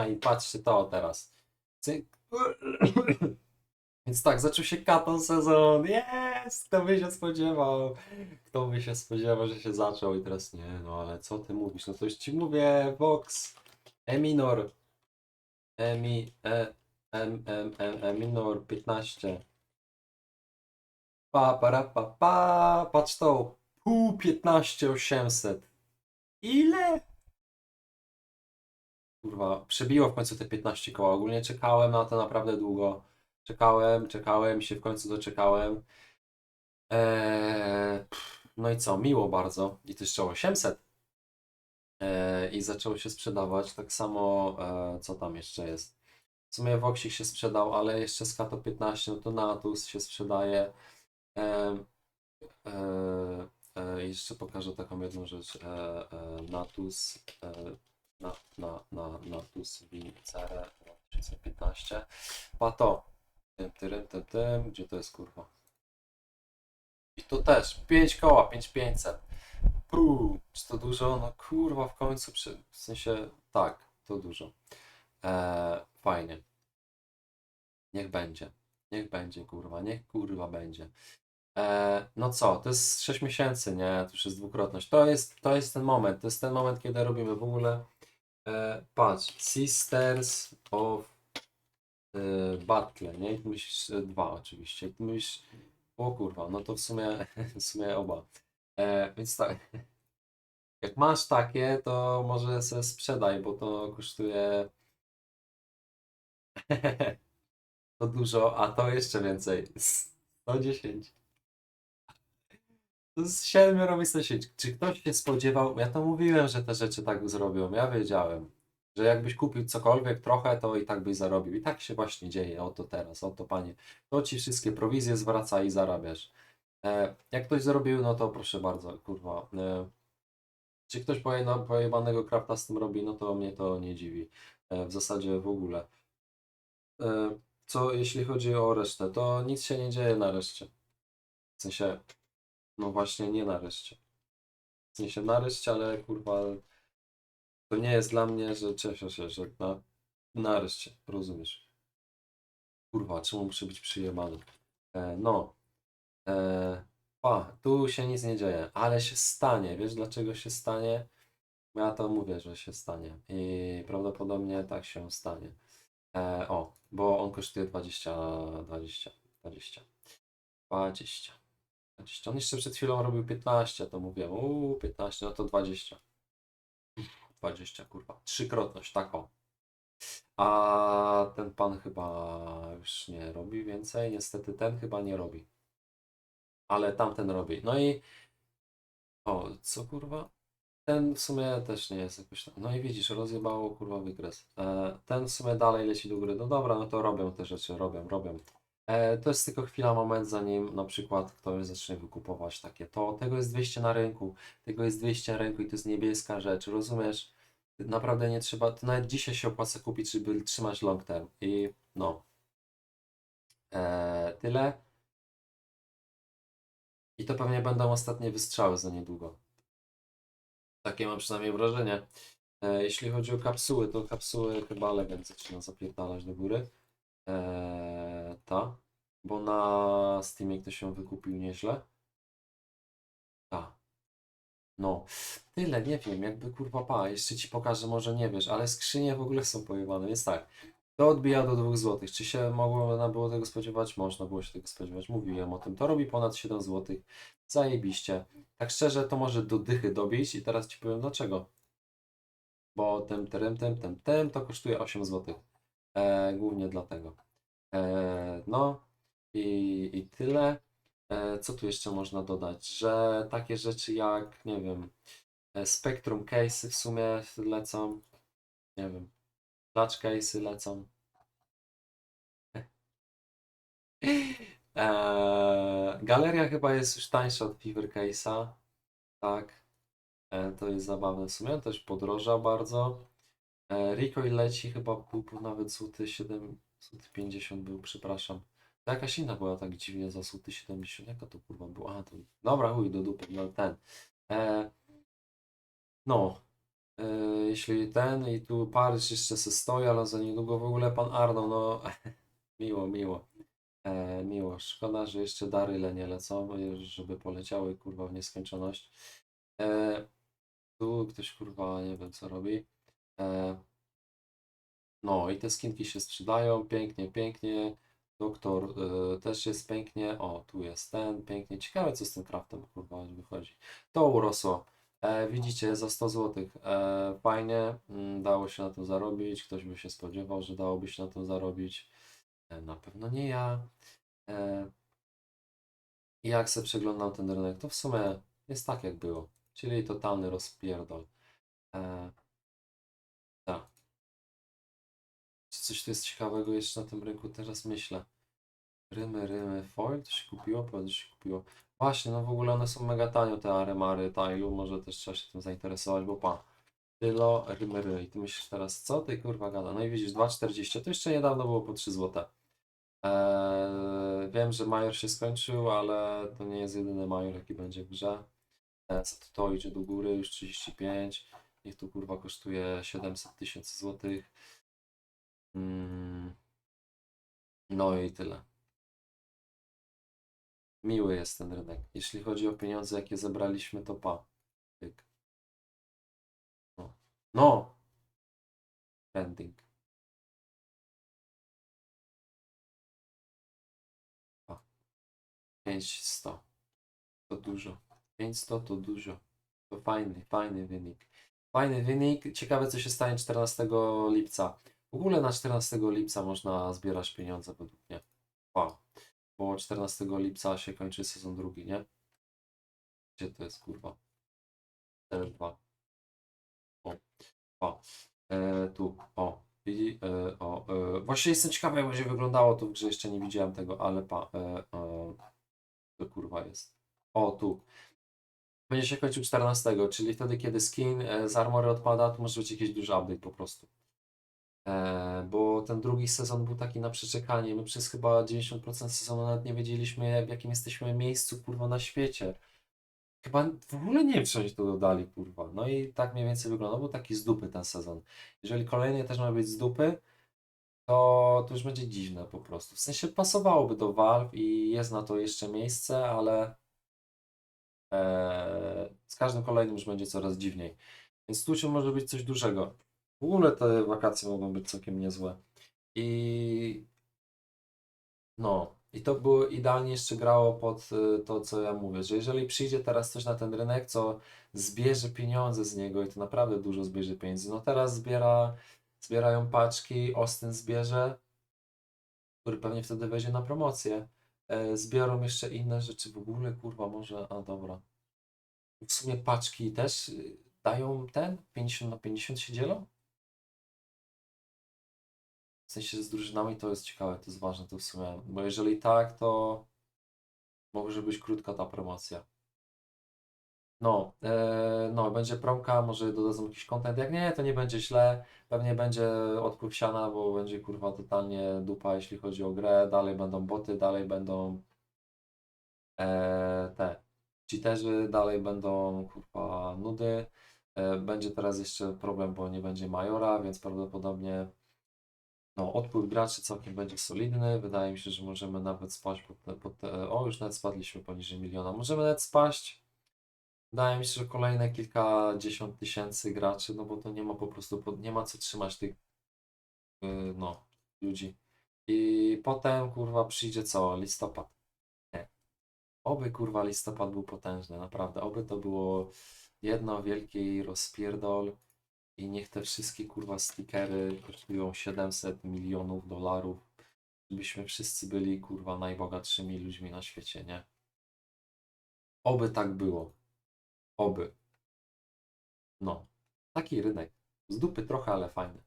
A i patrzcie to teraz. Cyk. Więc tak, zaczął się katon sezon. Jest! Kto by się spodziewał? Kto by się spodziewał, że się zaczął i teraz nie, no ale co ty mówisz? No coś ci mówię, Vox. E minor. E mi, e, M, M, M, E minor 15. Pa, para, pa, pa, patrz to. Pół 15 800. Ile? Kurwa, przebiło w końcu te 15 koła. Ogólnie czekałem na to naprawdę długo. Czekałem, czekałem, się w końcu doczekałem. Eee, no i co, miło bardzo. I to jeszcze 800. Eee, I zaczęło się sprzedawać. Tak samo, e, co tam jeszcze jest. W sumie Voxik się sprzedał, ale jeszcze z Kato 15, no to Natus się sprzedaje. E, e, e, jeszcze pokażę taką jedną rzecz. E, Natus, na, na, na, Natus Vincere 2015. Pato. Tym, tym, tym, tym. Gdzie to jest kurwa? I tu też 5 koła, 5500. Puu, czy to dużo? No kurwa, w końcu, przy, w sensie tak, to dużo. E, fajnie. Niech będzie. Niech będzie, kurwa. Niech kurwa będzie. E, no co, to jest 6 miesięcy, nie? To już jest dwukrotność. To jest, to jest ten moment. To jest ten moment, kiedy robimy w ogóle. E, patrz, Sisters of e, Battle, nie? Tu myślisz e, dwa oczywiście. Tu myślisz, o kurwa, no to w sumie, w sumie oba. E, więc tak. Jak masz takie, to może se sprzedaj, bo to kosztuje to dużo, a to jeszcze więcej. 110. 7 robi 110. Czy ktoś się spodziewał? Ja to mówiłem, że te rzeczy tak zrobią. Ja wiedziałem, że jakbyś kupił cokolwiek trochę, to i tak byś zarobił. I tak się właśnie dzieje. Oto teraz, oto panie. To ci wszystkie prowizje zwraca i zarabiasz. E, jak ktoś zrobił, no to proszę bardzo, kurwa. E, czy ktoś pojeba, pojebanego crafta z tym robi, no to mnie to nie dziwi. E, w zasadzie w ogóle. E, co jeśli chodzi o resztę, to nic się nie dzieje na reszcie. W sensie, no właśnie nie na reszcie. W sensie na reszcie, ale kurwa, to nie jest dla mnie, że cieszę się, że na, nareszcie, rozumiesz. Kurwa, czemu muszę być przyjemany? E, no. E, a, tu się nic nie dzieje, ale się stanie. Wiesz dlaczego się stanie? Ja to mówię, że się stanie. I prawdopodobnie tak się stanie. E, o, bo on kosztuje 20, 20, 20, 20, 20. On jeszcze przed chwilą robił 15, to mówię, uuu, 15, no to 20. 20, kurwa. Trzykrotność, tak o. A ten pan chyba już nie robi więcej. Niestety ten chyba nie robi. Ale tamten robi. No i. O, co kurwa? Ten w sumie też nie jest jakoś tam. No i widzisz, rozjebało kurwa wykres. Ten w sumie dalej leci do góry. No dobra, no to robią te rzeczy, robią, robią. E, to jest tylko chwila, moment, zanim na przykład ktoś zacznie wykupować takie to. Tego jest 200 na rynku, tego jest 200 na rynku i to jest niebieska rzecz, rozumiesz? Naprawdę nie trzeba, to nawet dzisiaj się opłaca kupić, żeby trzymać long term. I no. E, tyle. I to pewnie będą ostatnie wystrzały za niedługo. Takie mam przynajmniej wrażenie. E, jeśli chodzi o kapsuły, to kapsuły chyba Legend zaczyna zapierdalać do góry. E, ta. Bo na Steamie ktoś się wykupił nieźle. Ta. No. Tyle, nie wiem, jakby kurwa pa, jeszcze ci pokażę, może nie wiesz, ale skrzynie w ogóle są pojebane, więc tak. To odbija do 2 zł. Czy się mogło było tego spodziewać? Można było się tego spodziewać. Mówiłem o tym. To robi ponad 7 zł. Zajebiście. Tak szczerze, to może do dychy dobić i teraz ci powiem dlaczego. Bo tym, tym, tym, tym, tym to kosztuje 8 zł. E, głównie dlatego. E, no i, i tyle. E, co tu jeszcze można dodać? Że takie rzeczy jak, nie wiem, e, Spectrum Case w sumie lecą. Nie wiem. Clutch Case'y lecą. Eee, galeria chyba jest już tańsza od Fever Case'a. Tak. E, to jest zabawne w sumie. Też podroża bardzo. E, Recoil leci chyba był, był nawet złoty 7, złoty 50 był, przepraszam. To jakaś inna była tak dziwnie za złoty 70. Jaka to kurwa była? A, to... Dobra, chuj do dupy, no ten. E, no. E, jeśli ten i tu Paryż jeszcze se stoi, ale za niedługo w ogóle pan Arno, no miło, miło. E, miło. Szkoda, że jeszcze Daryle nie lecą, żeby poleciały kurwa w nieskończoność. E, tu ktoś kurwa nie wiem co robi. E, no i te skinki się sprzedają, pięknie, pięknie. Doktor e, też jest pięknie. O, tu jest ten, pięknie. Ciekawe co z tym craftem kurwa wychodzi. To urosło. E, widzicie, za 100 zł. E, fajnie, mm, dało się na tym zarobić. Ktoś by się spodziewał, że dałoby się na tym zarobić. E, na pewno nie ja. E, jak se przeglądam ten rynek, to w sumie jest tak jak było. Czyli totalny rozpierdol. E, tak. Czy coś tu jest ciekawego jeszcze na tym rynku? Teraz myślę. Rymy, rymy, foil to się kupiło? Że się kupiło. Właśnie, no w ogóle one są mega tanio, te aremary, tailu, może też trzeba się tym zainteresować, bo pa. Tylo, rymy, ry. I ty myślisz teraz, co ty kurwa gada? No i widzisz, 2,40, to jeszcze niedawno było po 3 zł. Eee, wiem, że major się skończył, ale to nie jest jedyny major, jaki będzie w grze. Eee, to idzie do góry, już 35. Niech tu kurwa kosztuje 700 tysięcy złotych. Mm. No i tyle. Miły jest ten rynek. Jeśli chodzi o pieniądze, jakie zebraliśmy, to pa. No. No! Pending. Pa. 500. To dużo. 500 to dużo. To fajny, fajny wynik. Fajny wynik. Ciekawe, co się stanie 14 lipca. W ogóle na 14 lipca można zbierać pieniądze według mnie. Wow. Bo 14 lipca się kończy sezon drugi, nie? Gdzie to jest, kurwa? 4-2. O, o. E, tu, o. Widzi, e, o, e, właśnie jestem ciekawy, jak będzie wyglądało w grze, jeszcze nie widziałem tego, ale pa, e, e, to kurwa jest. O, tu. Będzie się kończył 14, czyli wtedy, kiedy skin e, z armory odpada, to może być jakiś duży update po prostu. E, bo ten drugi sezon był taki na przeczekanie. My przez chyba 90% sezonu nawet nie wiedzieliśmy, w jakim jesteśmy miejscu, kurwa, na świecie. Chyba w ogóle nie wiem, czy to dodali, kurwa. No i tak mniej więcej wygląda, był taki z dupy ten sezon. Jeżeli kolejny też ma być z dupy, to, to już będzie dziwne po prostu. W sensie pasowałoby do Valve i jest na to jeszcze miejsce, ale z każdym kolejnym już będzie coraz dziwniej. Więc tu się może być coś dużego. W ogóle te wakacje mogą być całkiem niezłe. I no, i to było idealnie jeszcze grało pod y, to, co ja mówię, że jeżeli przyjdzie teraz coś na ten rynek, co zbierze pieniądze z niego i to naprawdę dużo zbierze pieniędzy. No teraz zbiera, zbierają paczki, Austin zbierze, który pewnie wtedy wejdzie na promocję. E, zbiorą jeszcze inne rzeczy w ogóle, kurwa, może, a dobra. W sumie paczki też y, dają ten 50 na 50 się dzielą? W sensie z drużynami to jest ciekawe, to jest ważne to w sumie, bo jeżeli tak, to może być krótka ta promocja. No, e, no, będzie promka, może dodadzą jakiś content, jak nie, to nie będzie źle, pewnie będzie odpływ siana, bo będzie kurwa totalnie dupa, jeśli chodzi o grę, dalej będą boty, dalej będą e, te cheaterzy, dalej będą kurwa nudy, e, będzie teraz jeszcze problem, bo nie będzie Majora, więc prawdopodobnie no, odpływ graczy całkiem będzie solidny. Wydaje mi się, że możemy nawet spaść pod pod te, O, już nawet spadliśmy poniżej miliona. Możemy nawet spaść. Wydaje mi się, że kolejne kilkadziesiąt tysięcy graczy, no bo to nie ma po prostu, pod- nie ma co trzymać tych yy, no, ludzi. I potem, kurwa, przyjdzie co? Listopad. Nie. Oby, kurwa, listopad był potężny, naprawdę. Oby to było jedno wielki rozpierdol. I niech te wszystkie kurwa stickery kosztują 700 milionów dolarów, żebyśmy wszyscy byli kurwa najbogatszymi ludźmi na świecie, nie? Oby tak było. Oby. No. Taki rynek. Z dupy trochę, ale fajny.